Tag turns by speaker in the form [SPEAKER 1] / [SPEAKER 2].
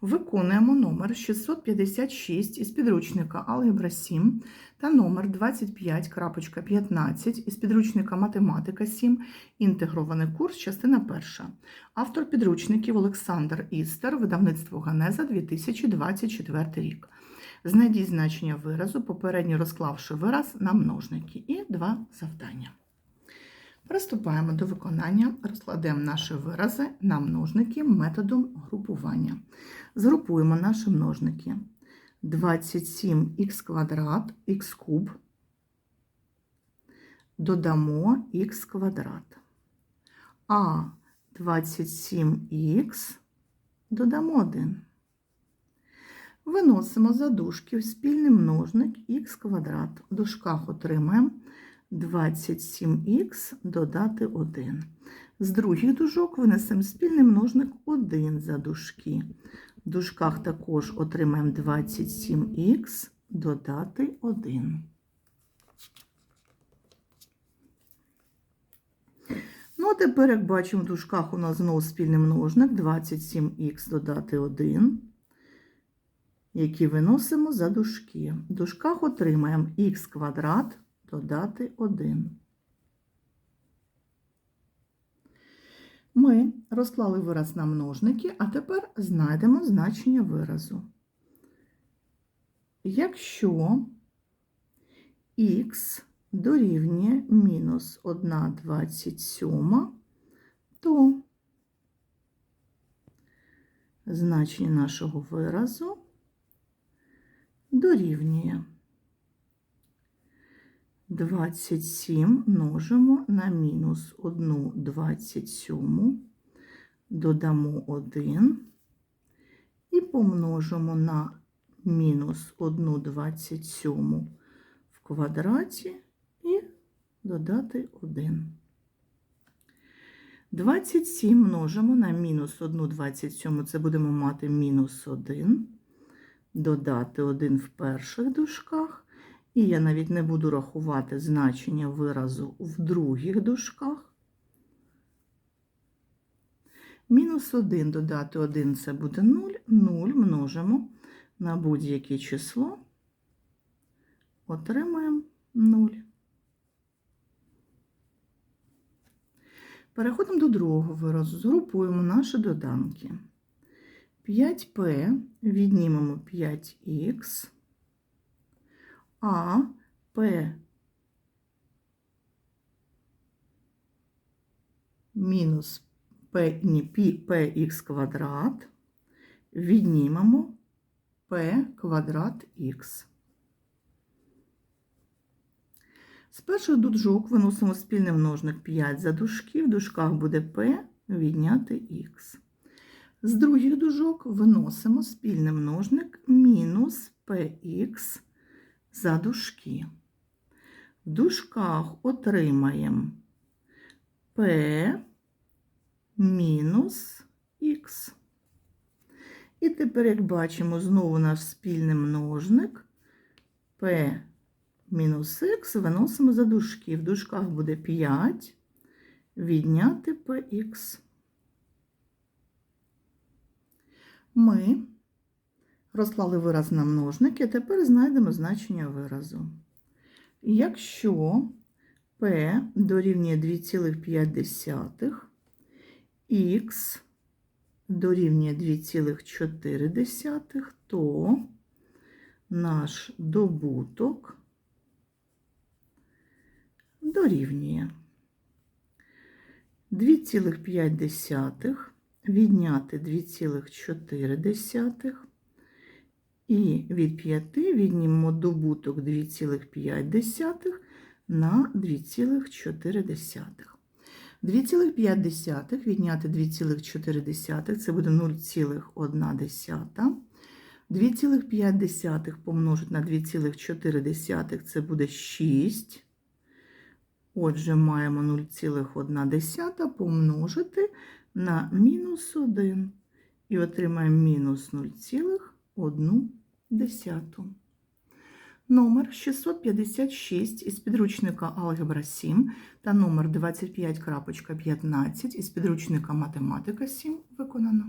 [SPEAKER 1] Виконуємо номер 656 із підручника Алгебра 7 та номер 25.15 із підручника Математика 7, інтегрований курс, частина перша. Автор підручників Олександр Істер, видавництво Ганеза 2024 рік. Знайдіть значення виразу, попередньо розклавши вираз на множники. І два завдання. Приступаємо до виконання, розкладемо наші вирази на множники методом групування. Згрупуємо наші множники. 27х квадрат, х куб. Додамо х квадрат. А 27х додамо 1. Виносимо за дужки в спільний множник х квадрат. В дужках отримаємо 27х додати 1. З других дужок винесемо спільний множник 1 за дужки. В дужках також отримаємо 27х додати 1. Ну, а тепер, як бачимо, в дужках у нас знову спільний множник 27х додати 1, які виносимо за дужки. В дужках отримаємо х квадрат додати 1. Ми розклали вираз на множники, а тепер знайдемо значення виразу. Якщо х дорівнює мінус 1,27, то значення нашого виразу дорівнює 27 множимо на мінус 1 27, додамо 1 і помножимо на мінус 1 27 в квадраті і додати 1. 27 множимо на мінус 1 27, це будемо мати мінус 1, додати 1 в перших дужках. І я навіть не буду рахувати значення виразу в других дужках. Мінус 1 додати 1 це буде 0. 0 множимо на будь-яке число, отримаємо 0. Переходимо до другого виразу. Згрупуємо наші доданки. 5p віднімемо 5х. А П мінус П, ні, Пх квадрат віднімемо П квадрат Х. З перших дужок виносимо спільний множник 5 за дужки, в дужках буде П відняти Х. З других дужок виносимо спільний множник мінус Пх за дужки. В дужках отримаємо P мінус Х. І тепер, як бачимо, знову наш спільний множник P мінус Х виносимо за дужки. В дужках буде 5 відняти px. Ми розклали вираз на множники, тепер знайдемо значення виразу. Якщо P дорівнює 2,5, х дорівнює 2,4, то наш добуток дорівнює 2,5 відняти 2,4 і від 5 віднімемо добуток 2,5 на 2,4. 2,5 відняти 2,4 це буде 0,1. 2,5 помножити на 2,4 це буде 6. Отже, маємо 0,1 помножити на мінус 1. І отримаємо мінус 0,1 десяту. Номер 656 із підручника Алгебра 7 та номер 25.15 із підручника Математика 7 виконано.